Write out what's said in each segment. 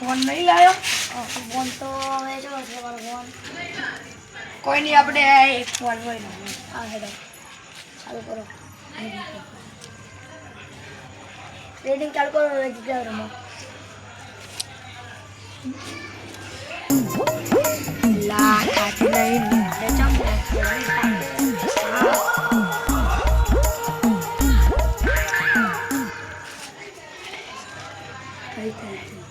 Phone નહીં લાવ્યો phone તો હવે જો છે મારો ફોન. કોઈ નહીં આપણે એક ફોન હોય ને. આ હેડો. ચાલુ કરો. રેડિંગ ચાલુ કરો હવે જીતા રમો. થઈ થઈ થઈ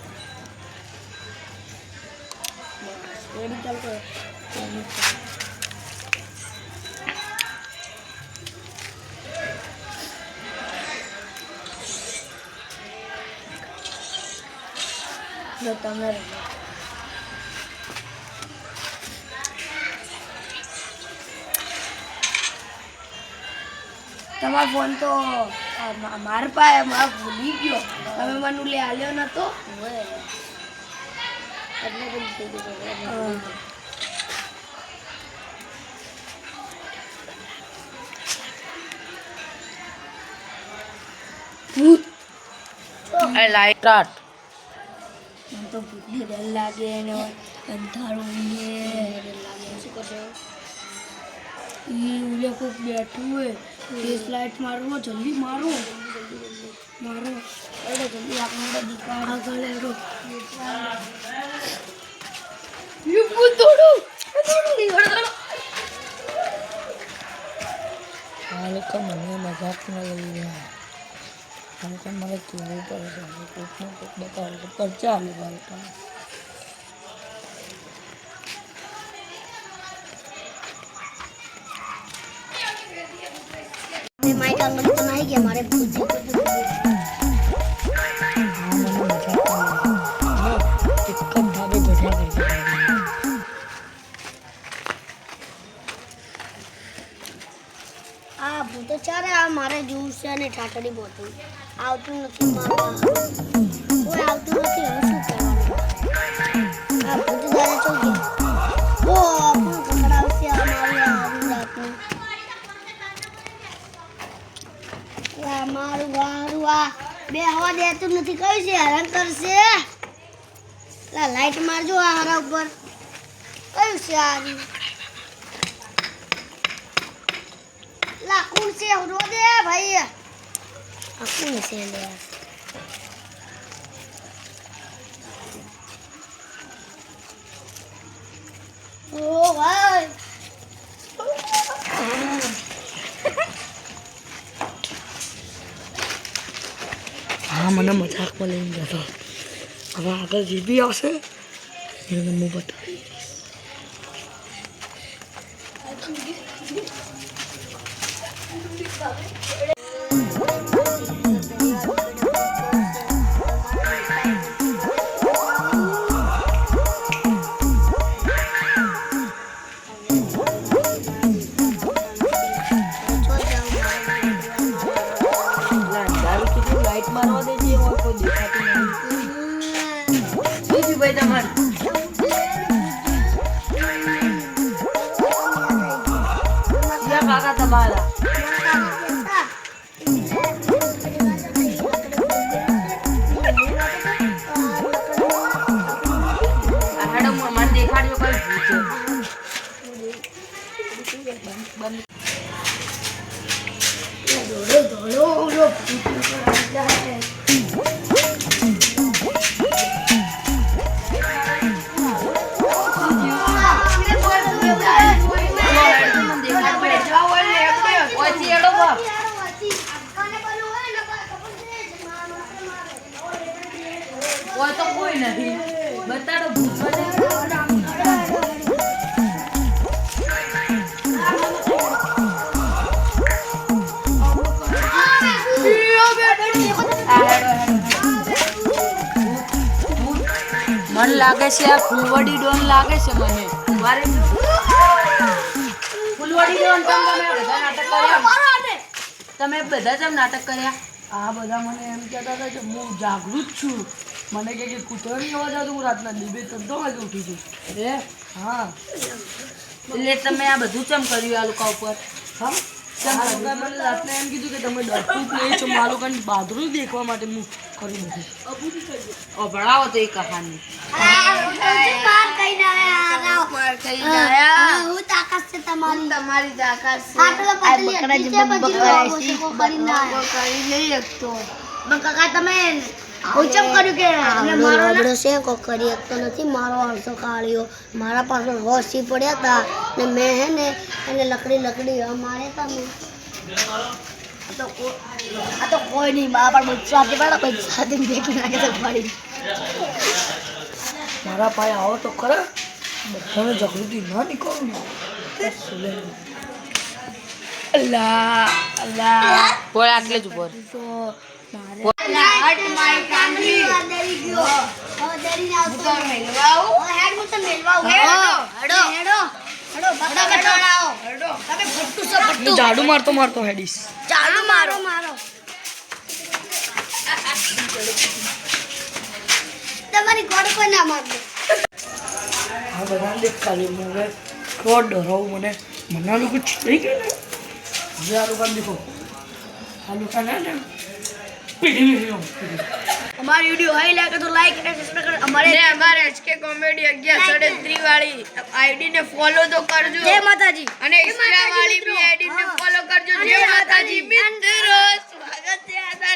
રેડિંગ ચાલુ કરો જો તમે રમો તમારો ફોન તો આ મા- મારા પાસે મારા ભૂલી ગયો તમે મને લે આલ્યો નતો હોય એટલે બધું થઈ ગયું છે, એટલે હા. બધું. ભૂત જો, લાઈટ કાટ મને તો ભૂતની ડર લાગે ને અંધારું ને ડર લાગે શું કરશો ઈ ઉલે કોક બેઠું હોય ફેસ લાઈટ મારવો, જલ્દી મારો. મારો. અરે જલ્દી આપણે દીકરા આગળ ઈ ભૂત દોડો હાલ તો મને મજાક ન લઈ રહ્યા. આમ તો મને કહેવું પડે છે. કોઈક કોઈકને કોઈક બતાવું તો પર ચાલુ બાળકા માઇક આલો તો નહીં ગયા મારે ભૂત છે. હા મને મજાક ન લઈ એક જ ધાબે બધા કરતા આ ભૂતો ચારે આ મારે જોવું છે અને ઠાઠડી બોતું આવતું નથી મારવા કોઈ આવતું નથી હવે શું કરવાનું આ ભૂત જાણે ચો ગયા બે દેતું નથી. કયું છે? હેરાન કરશે? લાઈટ મારજો આ હારા ઉપર. કયું છે આ રહ્યું? લા કોણ છે રોદે ભાઈ. આ કોણ છે હા મને મજાકમાં લઈને જતો હવે આગળ જે બી આવશે એને હું બતાવી ક્યાં કોઈ તો કોઈ નથી બતાડો ભૂત મન લાગે છે આ ફૂલવડી ડોન લાગે છે મને. મારે ફૂલવડી ડોન તમે બધા નાટક કર્યા. તમે બધા જેમ નાટક કર્યા? આ બધા મને એમ કહેતા હતા કે હું જાગૃત છું. મને કે કૂતરાની અવાજ આવતો હું રાતના દીબે ચડતો વાગે ઉઠી છું. એ હા. એટલે તમે આ બધું ચમ કર્યું આ લોકો ઉપર? હા? રાતના એમ કીધું કે તમે ડરતું જ નહીં છો મારું કાંઈ બહાદુરી દેખવા માટે હું કર્યું નથી ભણાવો તો એ કહાની આ, માર કઈ ના આયા. હા, હું તાકાત છે તમારી. તમારી તાકાત છે, કરી. કરી કાકા તમે ઓચમ કર્યું કે એટલે મારો નબળો છે કરી શકતો નથી. મારો અડધો કાળ્યો. મારા પાસે હોસી પડ્યા હતા ને મેં હે ને એને લકડી લકડી મારે તમે આ તો આ તો કોઈ નહીં બા પણ પડે બચ્ચો સાથે ભેગી નાખે તો પડી મારા પાસે આવો તો ખરા. બધાને જાગૃતિ ના નીકળું ને બસ અલ્લા અલ્લા. બોલ આટલે જ ઉપર ઝાડુ મારતો મારતો હેડીશ. ચાલુ મારો. મારો. તમારી ગોડ કોઈ ના આ હવે મને. મને. આ લોકો છીતરી ગયા ને હવે આ લોકોને દેખો. આ લોકો ના ને પીડી ગયો અમારી વિડિયો હાઈ લાગે તો લાઈક અને સબસ્ક્રાઇબ કરો. અમારે ને અમારે HK કોમેડી 11 વાળી આઈડી ને ફોલો તો કરજો. જય માતાજી. અને ઇન્સ્ટા વાળી બી આઈડી ને ફોલો કરજો. જય માતાજી મિત્રો. સ્વાગત છે આના